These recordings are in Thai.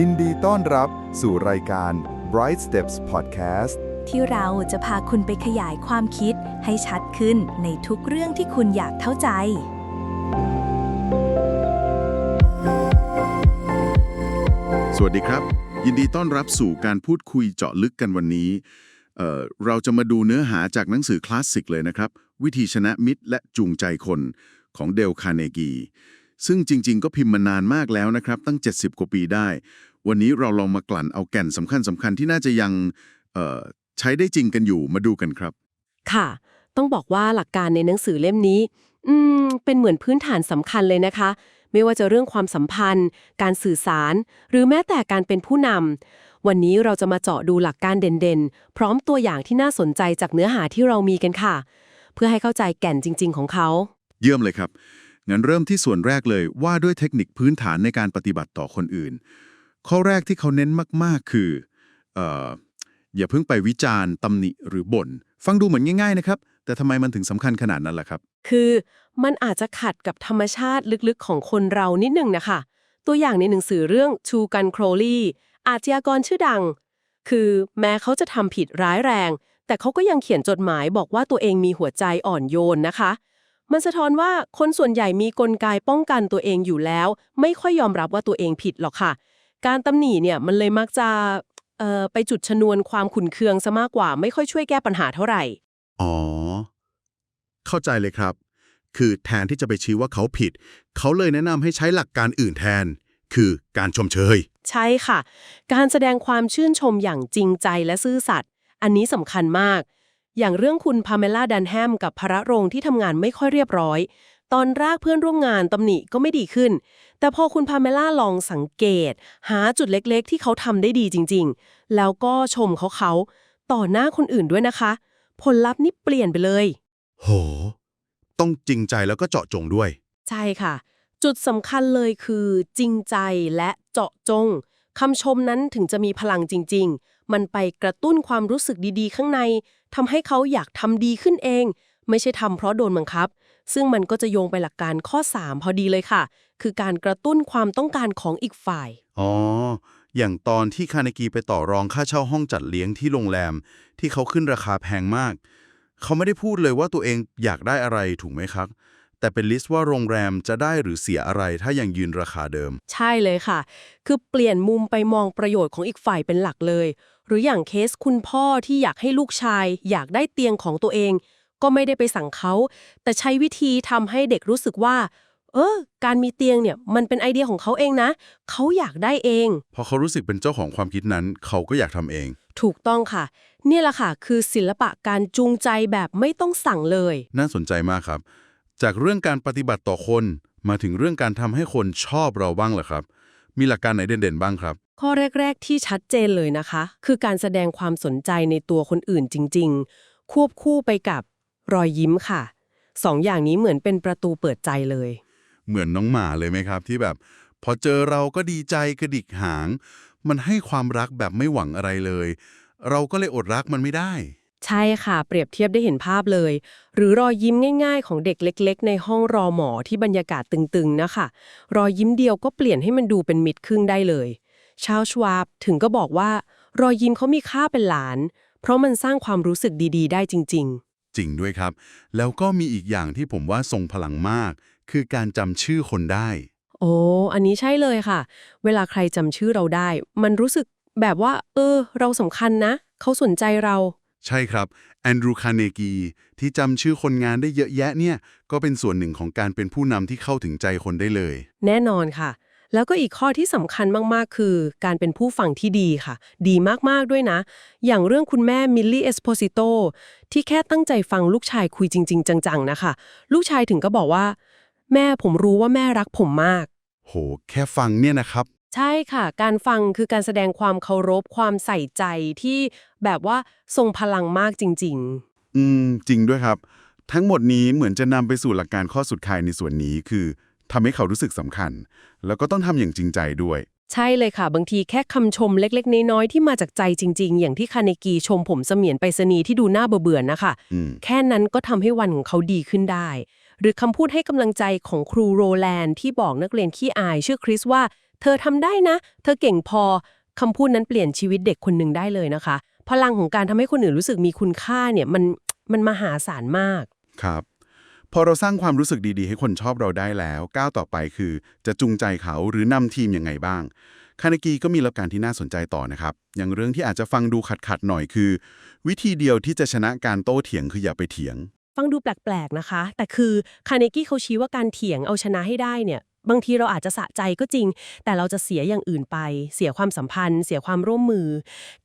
ยินดีต้อนรับสู่รายการ Bright Steps Podcast ที่เราจะพาคุณไปขยายความคิดให้ชัดขึ้นในทุกเรื่องที่คุณอยากเข้าใจ สวัสดีครับ ยินดีต้อนรับสู่การพูดคุยเจาะลึกกันวันนี้เอ่อเราจะมาดูเนื้อหาจากหนังสือคลาสสิกเลยนะครับ วิธีชนะมิตรและจูงใจคนของเดลคาร์เนกี ซึ่งจริง ๆ ก็พิมพ์มานานมากแล้วนะครับ ตั้ง 70 กว่าปีได้ วันนี้เราลองมากลั่นเอาแก่นสำคัญสำคัญที่น่าจะยังเอ่อใช้ได้จริงกันอยู่มาดูกันครับ ค่ะ ต้องบอกว่าหลักการในหนังสือเล่มนี้ อืม เป็นเหมือนพื้นฐานสำคัญเลยนะคะ ไม่ว่าจะเรื่องความสัมพันธ์ การสื่อสาร หรือแม้แต่การเป็นผู้นำวันนี้เราจะมาเจาะดูหลักการเด่นๆ พร้อมตัวอย่างที่น่าสนใจจากเนื้อหาที่เรามีกันค่ะ เพื่อให้เข้าใจแก่นจริง ๆ ของเขา เยี่ยมเลยครับ งั้นเริ่มที่ส่วนแรกเลยว่าด้วยเทคนิคพื้นฐานในการปฏิบัติต่อคนอื่น ข้อแรกที่เขาเน้นมาก ๆ คือออย่าเพิ่งไปวิจารณ์ตำหนิหรือบ่น ฟังดูเหมือนง่าย ๆ นะครับ แต่ทำไมมันถึงสำคัญขนาดนั้นล่ะครับ คือมันอาจจะขัดกับธรรมชาติลึกๆ ของคนเรานิดหนึ่งนะคะ ตัวอย่างในหนังสือเรื่องชูกันโครลีอาชญากรชื่อดัง คือแม้เขาจะทำผิดร้ายแรง แต่เขาก็ยังเขียนจดหมายบอกว่าตัวเองมีหัวใจอ่อนโยนนะคะ มันสะท้อนว่าคนส่วนใหญ่มีกลไกป้องกันตัวเองอยู่แล้ว ไม่ค่อยยอมรับว่าตัวเองผิดหรอกค่ะ การตำหนิเนี่ยมันเลยมักจะเอ่อไปจุดชนวนความขุนเคืองซะมากกว่า ไม่ค่อยช่วยแก้ปัญหาเท่าไหร่ อ๋อ เข้าใจเลยครับ คือแทนที่จะไปชี้ว่าเขาผิด เขาเลยแนะนำให้ใช้หลักการอื่นแทน คือการชมเชย ใช่ค่ะ การแสดงความชื่นชมอย่างจริงใจและซื่อสัตย์อันนี้สำคัญมาก อย่างเรื่องคุณพาเมล่าดันแฮมกับพระโรงที่ทำงานไม่ค่อยเรียบร้อย ตอนแรกเพื่อนร่วมงานตำหนิก็ไม่ดีขึ้น แต่พอคุณพาเมล่าลองสังเกต หาจุดเล็กๆ ที่เขาทำได้ดีจริง ๆ แล้วก็ชมเขาเขาต่อหน้าคนอื่นด้วยนะคะ ผลลัพธ์นี่เปลี่ยนไปเลย โห ต้องจริงใจแล้วก็เจาะจงด้วย ใช่ค่ะ จุดสำคัญเลยคือจริงใจและเจาะจงคำชมนั้นถึงจะมีพลังจริง ๆ มันไปกระตุ้นความรู้สึกดีๆ ข้างใน ทำให้เขาอยากทำดีขึ้นเอง ไม่ใช่ทำเพราะโดนบังคับ ซึ่งมันก็จะโยงไปหลักการข้อ 3 พอดีเลยค่ะ คือการกระตุ้นความต้องการของอีกฝ่าย อ๋อ อย่างตอนที่คาเนกีไปต่อรองค่าเช่าห้องจัดเลี้ยงที่โรงแรม ที่เขาขึ้นราคาแพงมาก เขาไม่ได้พูดเลยว่าตัวเองอยากได้อะไรถูกไหมครับ แต่เป็นลิสต์ว่าโรงแรมจะได้หรือเสียอะไรถ้ายังยืนราคาเดิม ใช่เลยค่ะ คือเปลี่ยนมุมไปมองประโยชน์ของอีกฝ่ายเป็นหลักเลย หรืออย่างเคสคุณพ่อที่อยากให้ลูกชาย อยากได้เตียงของตัวเอง ก็ไม่ได้ไปสั่งเขา แต่ใช้วิธีทำให้เด็กรู้สึกว่า เออ การมีเตียงเนี่ยมันเป็นไอเดียของเขาเองนะ เขาอยากได้เอง พอเขารู้สึกเป็นเจ้าของความคิดนั้น เขาก็อยากทำเอง ถูกต้องค่ะ เนี่ยแหละค่ะ คือศิลปะการจูงใจแบบไม่ต้องสั่งเลย น่าสนใจมากครับ จากเรื่องการปฏิบัติต่อคนมาถึงเรื่องการทำให้คนชอบเราบ้างเหรอครับ มีหลักการไหนเด่นๆบ้างครับ ข้อแรก ๆ ที่ชัดเจนเลยนะคะ คือการแสดงความสนใจในตัวคนอื่นจริง ๆ ควบคู่ไปกับรอยยิ้มค่ะสองอย่างนี้เหมือนเป็นประตูเปิดใจเลย เหมือนน้องหมาเลยไหมครับ ที่แบบ พอเจอเราก็ดีใจกระดิกหาง มันให้ความรักแบบไม่หวังอะไรเลย เราก็เลยอดรักมันไม่ได้ ใช่ค่ะ เปรียบเทียบได้เห็นภาพเลย หรือรอยยิ้มง่าย ๆ ของเด็กเล็ก ๆ ในห้องรอหมอที่บรรยากาศตึงๆนะคะรอยยิ้มเดียวก็เปลี่ยนให้มันดูเป็นมิตรครึ่งได้เลยชาวชวาบถึงก็บอกว่า รอยยิ้มเขามีค่าเป็นหลาน เพราะมันสร้างความรู้สึกดีๆ ได้จริงจริงด้วยครับ แล้วก็มีอีกอย่างที่ผมว่าทรงพลังมาก คือการจำชื่อคนได้ๆโอ้ อันนี้ใช่เลยค่ะ เวลาใครจำชื่อเราได้ มันรู้สึกแบบว่า เออ เราสำคัญนะ เขาสนใจเรา ใช่ครับ แอนดรูคาร์เนกี ที่จำชื่อคนงานได้เยอะแยะเนี่ย ก็เป็นส่วนหนึ่งของการเป็นผู้นำที่เข้าถึงใจคนได้เลย แน่นอนค่ะ แล้วก็อีกข้อที่สำคัญมากๆ คือ การเป็นผู้ฟังที่ดีค่ะ ดีมากๆด้วยนะ อย่างเรื่องคุณแม่มิลลี่เอสโพซิโตที่แค่ตั้งใจฟังลูกชายคุยจริง ๆ จังๆนะคะ ลูกชายถึงก็บอกว่า แม่ผมรู้ว่าแม่รักผมมาก โห แค่ฟังเนี่ยนะครับ ใช่ค่ะ การฟังคือการแสดงความเคารพความใส่ใจที่แบบว่าทรงพลังมากจริงๆอืม จริงด้วยครับ ทั้งหมดนี้เหมือนจะนำไปสู่หลักการข้อสุดท้ายในส่วนนี้คือทำให้เขารู้สึกสำคัญ แล้วก็ต้องทำอย่างจริงใจด้วยใช่เลยค่ะ บางทีแค่คำชมเล็กๆ น้อยๆ ที่มาจากใจจริง ๆ อย่างที่คาเนกีชมผมเสมียนไปรษณีย์ที่ดูน่าเบื่อๆนะคะ อืม แค่นั้นก็ทำให้วันของเขาดีขึ้นได้ หรือคำพูดให้กำลังใจของครูโรแลนด์ที่บอกนักเรียนขี้อายชื่อคริสว่า เธอทำได้นะ เธอเก่งพอคำพูดนั้นเปลี่ยนชีวิตเด็กคนหนึ่งได้เลยนะคะ พลังของการทำให้คนอื่นรู้สึกมีคุณค่าเนี่ยมันมันมหาศาลมาก ครับ พอเราสร้างความรู้สึกดีๆ ให้คนชอบเราได้แล้ว ก้าวต่อไปคือ จะจูงใจเขาหรือนำทีมยังไงบ้าง คานากีก็มีหลักการที่น่าสนใจต่อนะครับ อย่างเรื่องที่อาจจะฟังดูขัดๆหน่อยคือ วิธีเดียวที่จะชนะการโต้เถียงคืออย่าไปเถียง ฟังดูแปลกๆนะคะ แต่คือคาเนกี้เขาชี้ว่าการเถียงเอาชนะให้ได้เนี่ย บางทีเราอาจจะสะใจก็จริง แต่เราจะเสียอย่างอื่นไป เสียความสัมพันธ์ เสียความร่วมมือ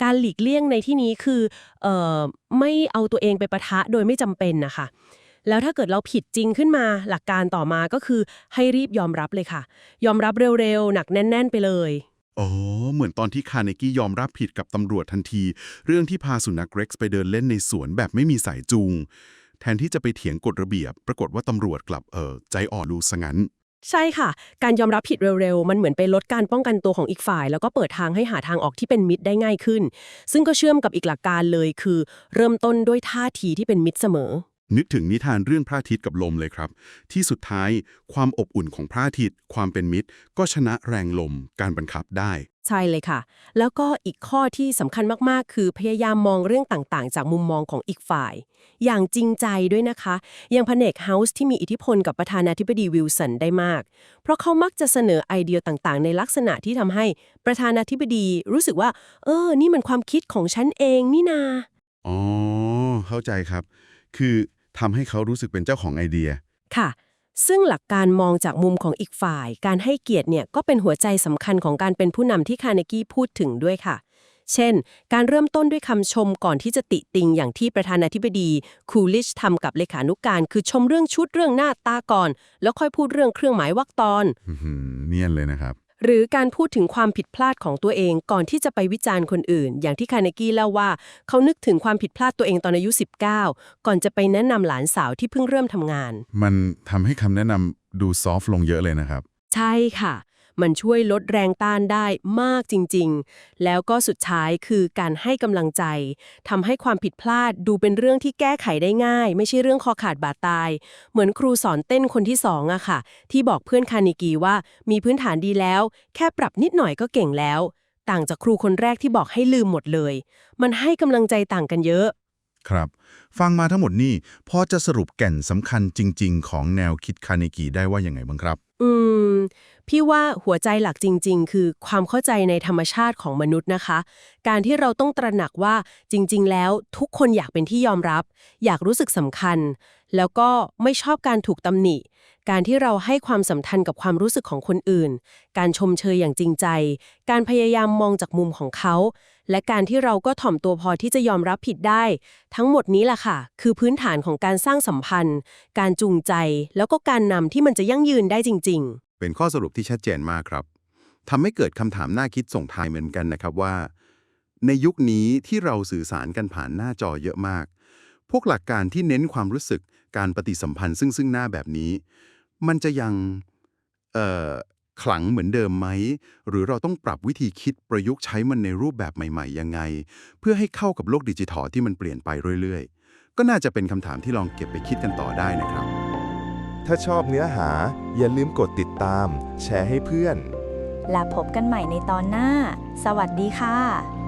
การหลีกเลี่ยงในที่นี้คือเอ่อไม่เอาตัวเองไปประทะโดยไม่จำเป็นนะคะแล้วถ้าเกิดเราผิดจริงขึ้นมาหลักการต่อมาก็คือให้รีบยอมรับเลยค่ะ ยอมรับเร็วๆ หนักแน่น ๆ ไปเลยอ๋อเหมือนตอนที่คาร์เนกี้ยอมรับผิดกับตำรวจทันที เรื่องที่พาสุนัขเร็กซ์ไปเดินเล่นในสวนแบบไม่มีสายจูง แทนที่จะไปเถียงกฎระเบียบ ปรากฏว่าตำรวจกลับเออใจอ่อนดูซะงั้น ใช่ค่ะ การยอมรับผิดเร็วๆ มันเหมือนไปลดการป้องกันตัวของอีกฝ่าย แล้วก็เปิดทางให้หาทางออกที่เป็นมิตรได้ง่ายขึ้น ซึ่งก็เชื่อมกับอีกหลักการเลยคือ เริ่มต้นด้วยท่าทีที่เป็นมิตรเสมอ นึกถึงนิทานเรื่องพระอาทิตย์กับลมเลยครับ ที่สุดท้ายความอบอุ่นของพระอาทิตย์ ความเป็นมิตร ก็ชนะแรงลมการบังคับได้ ใช่เลยค่ะ แล้วก็อีกข้อที่สำคัญมากๆ คือพยายามมองเรื่องต่างๆ จากมุมมองของอีกฝ่าย อย่างจริงใจด้วยนะคะอย่างแผนกเฮาส์ที่มีอิทธิพลกับประธานาธิบดีวิลสันได้มาก เพราะเขามักจะเสนอไอเดียต่างๆ ในลักษณะที่ทำให้ประธานาธิบดีรู้สึกว่า เออ นี่มันความคิดของฉันเองนี่นาอ๋อเข้าใจครับ คือ ทำให้เขารู้สึกเป็นเจ้าของไอเดีย ค่ะ ซึ่งหลักการมองจากมุมของอีกฝ่าย การให้เกียรติเนี่ยก็เป็นหัวใจสำคัญของการเป็นผู้นำที่คาร์เนกี้พูดถึงด้วยค่ะ เช่น การเริ่มต้นด้วยคำชมก่อนที่จะติติงอย่างที่ประธานาธิบดีคูลิชทำกับเลขานุกการ คือชมเรื่องชุดเรื่องหน้าตาก่อน แล้วค่อยพูดเรื่องเครื่องหมายวรรคตอน อื้อหือเนียนเลยนะครับ หรือการพูดถึงความผิดพลาดของตัวเองก่อนที่จะไปวิจารณ์คนอื่น อย่างที่คาร์เนกี้เล่าว่า เขานึกถึงความผิดพลาดตัวเองตอนอายุ 19 ก่อนจะไปแนะนำหลานสาวที่เพิ่งเริ่มทำงาน มันทำให้คำแนะนำดูซอฟต์ลงเยอะเลยนะครับ ใช่ค่ะ มันช่วยลดแรงต้านได้มากจริง ๆ แล้วก็สุดท้ายคือการให้กำลังใจทำให้ความผิดพลาดดูเป็นเรื่องที่แก้ไขได้ง่าย ไม่ใช่เรื่องคอขาดบาดตาย เหมือนครูสอนเต้นคนที่สองอะค่ะ ที่บอกเพื่อนคานิกีว่ามีพื้นฐานดีแล้ว แค่ปรับนิดหน่อยก็เก่งแล้ว ต่างจากครูคนแรกที่บอกให้ลืมหมดเลย มันให้กำลังใจต่างกันเยอะ ครับ ฟังมาทั้งหมดนี่พอจะสรุปแก่นสำคัญจริง ๆ ของแนวคิดคาเนกีได้ว่ายังไงบ้างครับ อืม พี่ว่าหัวใจหลักจริง ๆ คือความเข้าใจในธรรมชาติของมนุษย์นะคะ การที่เราต้องตระหนักว่าจริง ๆ แล้วทุกคนอยากเป็นที่ยอมรับ อยากรู้สึกสำคัญ แล้วก็ไม่ชอบการถูกตำหนิ การที่เราให้ความสำคัญกับความรู้สึกของคนอื่น การชมเชยอย่างจริงใจ การพยายามมองจากมุมของเขา และการที่เราก็ถ่อมตัวพอที่จะยอมรับผิดได้ ทั้งหมดนี้แหละค่ะ คือพื้นฐานของการสร้างสัมพันธ์ การจูงใจ แล้วก็การนำที่มันจะยั่งยืนได้จริง ๆ เป็นข้อสรุปที่ชัดเจนมากครับทำให้เกิดคำถามน่าคิดส่งท้ายเหมือนกันนะครับว่า ในยุคนี้ที่เราสื่อสารกันผ่านหน้าจอเยอะมาก พวกหลักการที่เน้นความรู้สึกการปฏิสัมพันธ์ซึ่งซึ่งหน้าแบบนี้ มันจะยัง ขลังเหมือนเดิมไหม หรือเราต้องปรับวิธีคิดประยุกต์ใช้มันในรูปแบบใหม่ๆ ยังไง เพื่อให้เข้ากับโลกดิจิทัลที่มันเปลี่ยนไปเรื่อยๆ ก็น่าจะเป็นคำถามที่ลองเก็บไปคิดกันต่อได้นะครับ ถ้าชอบเนื้อหา อย่าลืมกดติดตาม แชร์ให้เพื่อน และพบกันใหม่ในตอนหน้า สวัสดีค่ะ